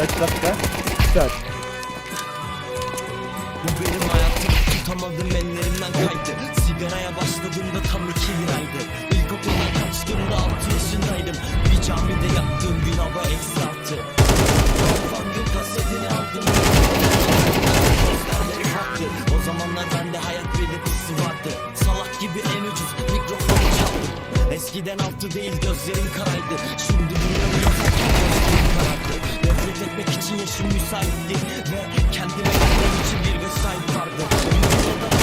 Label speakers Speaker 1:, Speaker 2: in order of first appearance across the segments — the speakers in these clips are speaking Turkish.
Speaker 1: Kaç dakika? Güzel.
Speaker 2: Bu benim hayatım tutamadım ellerimden kaydı. Sigaraya başladığımda tam iki liraydı İlkokula kaçtığımda altı yaşındaydım. Bir camide yattığım gün hava eksi Van gün kasetini aldım. Gözlerleri baktı O zamanlar bende hayat belirtisi vardı. Salak gibi en ucuz mikrofonu çaldım Eskiden altı değil gözlerim karaydı. Şimdi Nefret etmek için yaşım müsait değil Ve kendime gelmem için bir vesayet vardı. Beni yıllardır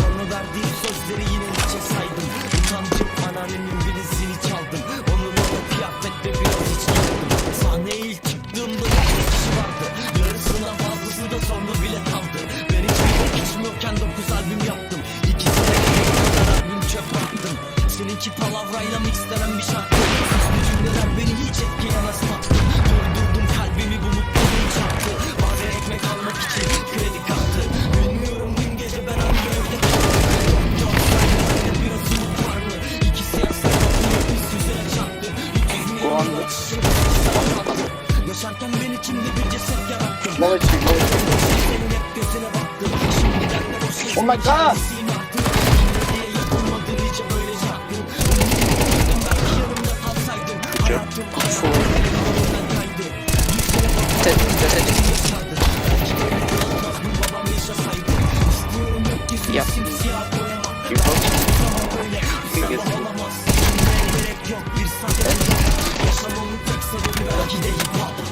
Speaker 2: Sonra verdiğim sözleri yine içe saydım. Utancım anneannemin birisini çaldım. Onunla da kıyafetle biraz iç yaptım Sahneye ilk çıktığımda dokuz kişi vardı. Yarısından fazlası da sonra bile kaldı. Ben hiçbir bok içmiyorken dokuz albüm yaptım. İkisine de bir kadar albüm çöp attım. Seninki palavrayla mixlenen bir şarkı. Süslü cümleler beni hiç etkilemez De öyle olmaz bir babam yaşasaydı İstiyorum gökyüzünü
Speaker 3: Yap.
Speaker 2: simsiyah boyamak
Speaker 4: Hip hop.
Speaker 2: Zaman böyle sabah olamaz Bilmeye gerek yok bir sabır Yaşamanın tek sebebi belki de hip hop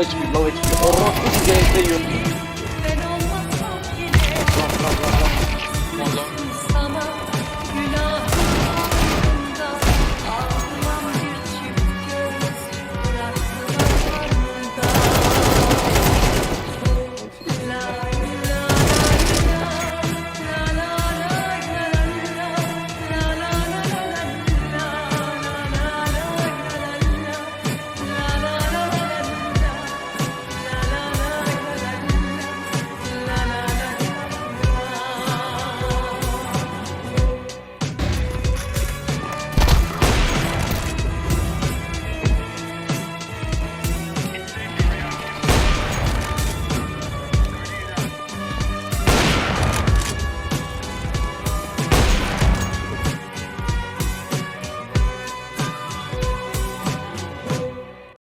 Speaker 4: Lava çık, lava çık. Orospu CS'yi